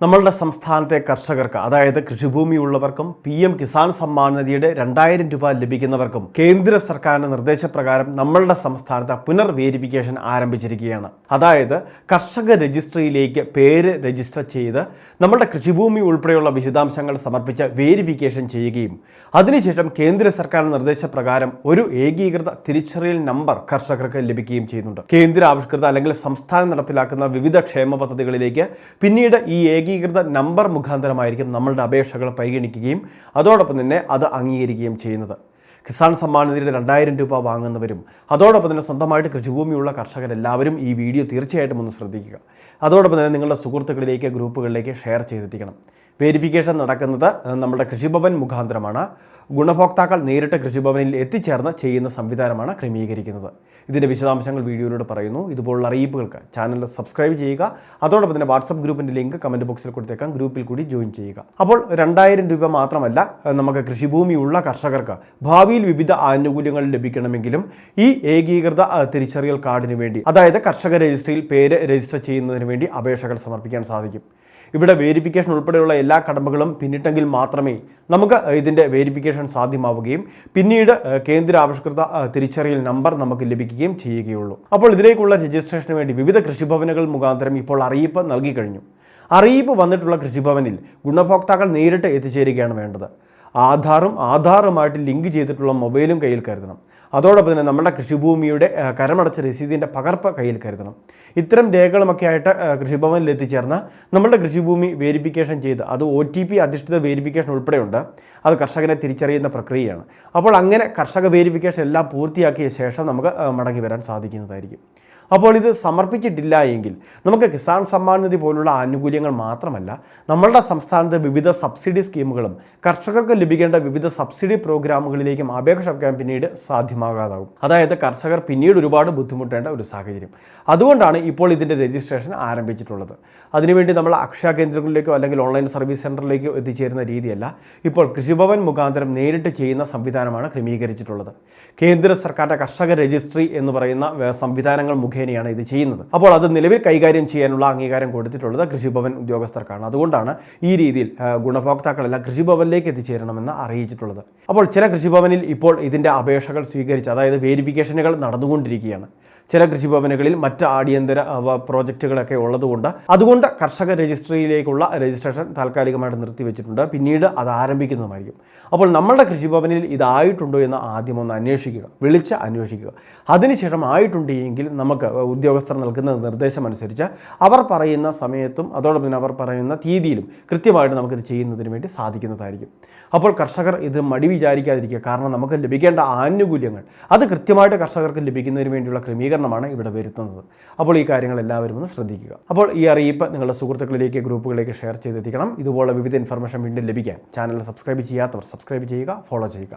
നമ്മളുടെ സംസ്ഥാനത്തെ കർഷകർക്ക് അതായത് കൃഷിഭൂമിയുള്ളവർക്കും പി എം കിസാൻ സമ്മാൻ നിധിയുടെ രണ്ടായിരം രൂപ ലഭിക്കുന്നവർക്കും കേന്ദ്ര സർക്കാരിന്റെ നിർദ്ദേശപ്രകാരം നമ്മളുടെ സംസ്ഥാനത്ത് പുനർ വേരിഫിക്കേഷൻ ആരംഭിച്ചിരിക്കുകയാണ്. അതായത് കർഷക രജിസ്ട്രിയിലേക്ക് പേര് രജിസ്റ്റർ ചെയ്ത് നമ്മളുടെ കൃഷിഭൂമി ഉൾപ്പെടെയുള്ള വിശദാംശങ്ങൾ സമർപ്പിച്ച് വേരിഫിക്കേഷൻ ചെയ്യുകയും അതിനുശേഷം കേന്ദ്ര സർക്കാരിന്റെ നിർദ്ദേശപ്രകാരം ഒരു ഏകീകൃത തിരിച്ചറിയൽ നമ്പർ കർഷകർക്ക് ലഭിക്കുകയും ചെയ്യുന്നുണ്ട്. കേന്ദ്ര ആവിഷ്കൃത അല്ലെങ്കിൽ സംസ്ഥാനം നടപ്പിലാക്കുന്ന വിവിധ ക്ഷേമ പദ്ധതികളിലേക്ക് പിന്നീട് ഈ ഏകീകൃത നമ്പർ മുഖാന്തരമായിരിക്കും നമ്മളുടെ അപേക്ഷകൾ പരിഗണിക്കുകയും അതോടൊപ്പം തന്നെ അത് അംഗീകരിക്കുകയും ചെയ്യുന്നത്. കിസാൻ സമ്മാൻ നിധിയുടെ രണ്ടായിരം രൂപ വാങ്ങുന്നവരും അതോടൊപ്പം തന്നെ സ്വന്തമായിട്ട് കൃഷിഭൂമിയുള്ള കർഷകരെല്ലാവരും ഈ വീഡിയോ തീർച്ചയായിട്ടും ഒന്ന് ശ്രദ്ധിക്കുക. അതോടൊപ്പം തന്നെ നിങ്ങളുടെ സുഹൃത്തുക്കളിലേക്ക് ഗ്രൂപ്പുകളിലേക്ക് ഷെയർ ചെയ്തെത്തിക്കണം. വേരിഫിക്കേഷൻ നടക്കുന്നത് നമ്മുടെ കൃഷിഭവൻ മുഖാന്തരമാണ്. ഗുണഭോക്താക്കൾ നേരിട്ട് കൃഷിഭവനിൽ എത്തിച്ചേർന്ന് ചെയ്യുന്ന സംവിധാനമാണ് ക്രമീകരിക്കുന്നത്. ഇതിന്റെ വിശദാംശങ്ങൾ വീഡിയോയിലൂടെ പറയുന്നു. ഇതുപോലുള്ള അറിയിപ്പുകൾക്ക് ചാനൽ സബ്സ്ക്രൈബ് ചെയ്യുക. അതോടൊപ്പം തന്നെ വാട്സപ്പ് ഗ്രൂപ്പിന്റെ ലിങ്ക് കമന്റ് ബോക്സിൽ കൊടുത്തേക്കാം. ഗ്രൂപ്പിൽ കൂടി ജോയിൻ ചെയ്യുക. അപ്പോൾ രണ്ടായിരം രൂപ മാത്രമല്ല നമുക്ക് കൃഷിഭൂമിയുള്ള കർഷകർക്ക് ഭാവിയിൽ വിവിധ ആനുകൂല്യങ്ങൾ ലഭിക്കണമെങ്കിലും ഈ ഏകീകൃത തിരിച്ചറിയൽ കാർഡിന് വേണ്ടി അതായത് കർഷക രജിസ്ട്രിയിൽ പേര് രജിസ്റ്റർ ചെയ്യുന്നതിന് വേണ്ടി അപേക്ഷകൾ സമർപ്പിക്കാൻ സാധിക്കും. ഇവിടെ വേരിഫിക്കേഷൻ ഉൾപ്പെടെയുള്ള എല്ലാ കടമ്പകളും പിന്നിട്ടെങ്കിൽ മാത്രമേ നമുക്ക് ഇതിന്റെ വേരിഫിക്കേഷൻ സാധ്യമാവുകയും പിന്നീട് കേന്ദ്ര ആവിഷ്കൃത തിരിച്ചറിയൽ നമ്പർ നമുക്ക് ലഭിക്കുകയും ചെയ്യുകയുള്ളൂ. അപ്പോൾ ഇതിലേക്കുള്ള രജിസ്ട്രേഷന് വേണ്ടി വിവിധ കൃഷിഭവനുകൾ മുഖാന്തരം ഇപ്പോൾ അറിയിപ്പ് നൽകി കഴിഞ്ഞു. അറിയിപ്പ് വന്നിട്ടുള്ള കൃഷിഭവനിൽ ഗുണഭോക്താക്കൾ നേരിട്ട് എത്തിച്ചേരുകയാണ് വേണ്ടത്. ആധാറും ആധാറുമായിട്ട് ലിങ്ക് ചെയ്തിട്ടുള്ള മൊബൈലും കയ്യിൽ കരുതണം. അതോടൊപ്പം തന്നെ നമ്മുടെ കൃഷിഭൂമിയുടെ കരമടച്ച രസീതിന്റെ പകർപ്പ് കയ്യിൽ കരുതണം. ഇത്തരം രേഖകളുമൊക്കെ ആയിട്ട് കൃഷിഭവനിൽ എത്തിച്ചേർന്ന നമ്മുടെ കൃഷിഭൂമി വേരിഫിക്കേഷൻ ചെയ്ത് അത് ഒ ടി പി അധിഷ്ഠിത വേരിഫിക്കേഷൻ ഉൾപ്പെടെയുണ്ട്. അത് കർഷകനെ തിരിച്ചറിയുന്ന പ്രക്രിയയാണ്. അപ്പോൾ അങ്ങനെ കർഷക വേരിഫിക്കേഷൻ എല്ലാം പൂർത്തിയാക്കിയ ശേഷം നമുക്ക് മടങ്ങി വരാൻ സാധിക്കുന്നതായിരിക്കും. അപ്പോൾ ഇത് സമർപ്പിച്ചിട്ടില്ല എങ്കിൽ നമുക്ക് കിസാൻ സമ്മാൻ നിധി പോലുള്ള ആനുകൂല്യങ്ങൾ മാത്രമല്ല നമ്മളുടെ സംസ്ഥാനത്ത് വിവിധ സബ്സിഡി സ്കീമുകളും കർഷകർക്ക് ലഭിക്കേണ്ട വിവിധ സബ്സിഡി പ്രോഗ്രാമുകളിലേക്കും അപേക്ഷ വെക്കാൻ പിന്നീട് സാധ്യമാകാതാവും. അതായത് കർഷകർ പിന്നീട് ഒരുപാട് ബുദ്ധിമുട്ടേണ്ട ഒരു സാഹചര്യം. അതുകൊണ്ടാണ് ഇപ്പോൾ ഇതിന്റെ രജിസ്ട്രേഷൻ ആരംഭിച്ചിട്ടുള്ളത്. അതിനുവേണ്ടി നമ്മൾ അക്ഷയ കേന്ദ്രങ്ങളിലേക്കോ അല്ലെങ്കിൽ ഓൺലൈൻ സർവീസ് സെന്ററിലേക്കോ എത്തിച്ചേരുന്ന രീതിയല്ല ഇപ്പോൾ കൃഷിഭവൻ മുഖാന്തരം നേരിട്ട് ചെയ്യുന്ന സംവിധാനമാണ് ക്രമീകരിച്ചിട്ടുള്ളത്. കേന്ദ്ര സർക്കാരിന്റെ കർഷക രജിസ്ട്രി എന്ന് പറയുന്ന സംവിധാനങ്ങൾ മുഖേനയാണ് ഇത് ചെയ്യുന്നത്. അപ്പോൾ അത് നിലവിൽ കൈകാര്യം ചെയ്യാനുള്ള അംഗീകാരം കൊടുത്തിട്ടുള്ളത് കൃഷിഭവൻ ഉദ്യോഗസ്ഥർക്കാണ്. അതുകൊണ്ടാണ് ഈ രീതിയിൽ ഗുണഭോക്താക്കളെല്ലാം കൃഷിഭവനിലേക്ക് എത്തിച്ചേരണമെന്ന് അറിയിച്ചിട്ടുള്ളത്. അപ്പോൾ ചില കൃഷിഭവനിൽ ഇപ്പോൾ ഇതിന്റെ അപേക്ഷകൾ സ്വീകരിച്ച് അതായത് വേരിഫിക്കേഷനുകൾ നടന്നുകൊണ്ടിരിക്കുകയാണ്. ചില കൃഷിഭവനുകളിൽ മറ്റ് ആടിയന്തര പ്രോജക്റ്റുകളൊക്കെ ഉള്ളതുകൊണ്ട് അതുകൊണ്ട് കർഷക രജിസ്ട്രിയിലേക്കുള്ള രജിസ്ട്രേഷൻ താൽക്കാലികമായിട്ട് നിർത്തിവെച്ചിട്ടുണ്ട്. പിന്നീട് അത് ആരംഭിക്കുന്നതുമായിരിക്കും. അപ്പോൾ നമ്മളുടെ കൃഷിഭവനിൽ ഇതായിട്ടുണ്ടോ എന്ന് ആദ്യം ഒന്ന് അന്വേഷിക്കുക വിളിച്ച് അന്വേഷിക്കുക. അതിനുശേഷം ആയിട്ടുണ്ട് എങ്കിൽ നമുക്ക് ഉദ്യോഗസ്ഥർ നൽകുന്ന നിർദ്ദേശം അനുസരിച്ച് അവർ പറയുന്ന സമയത്തും അതോടൊപ്പം തന്നെ അവർ പറയുന്ന തീയതിയിലും കൃത്യമായിട്ട് നമുക്കിത് ചെയ്യുന്നതിന് വേണ്ടി സാധിക്കുന്നതായിരിക്കും. അപ്പോൾ കർഷകർ ഇത് മടി വിചാരിക്കാതിരിക്കുക. കാരണം നമുക്ക് ലഭിക്കേണ്ട ആനുകൂല്യങ്ങൾ അത് കൃത്യമായിട്ട് കർഷകർക്ക് ലഭിക്കുന്നതിന് വേണ്ടിയുള്ള ക്രമീകരണമാണ് ഇവിടെ വരുത്തുന്നത്. അപ്പോൾ ഈ കാര്യങ്ങൾ എല്ലാവരും ഒന്ന് ശ്രദ്ധിക്കുക. അപ്പോൾ ഈ അറിയിപ്പ് നിങ്ങളുടെ സുഹൃത്തുക്കളിലേക്ക് ഗ്രൂപ്പുകളിലേക്ക് ഷെയർ ചെയ്തെത്തിക്കണം. ഇതുപോലെ വിവിധ ഇൻഫർമേഷൻ വീണ്ടും ലഭിക്കാൻ. ചാനൽ സബ്സ്ക്രൈബ് ചെയ്യാത്തവർ സബ്സ്ക്രൈബ് ചെയ്യുക ഫോളോ ചെയ്യുക.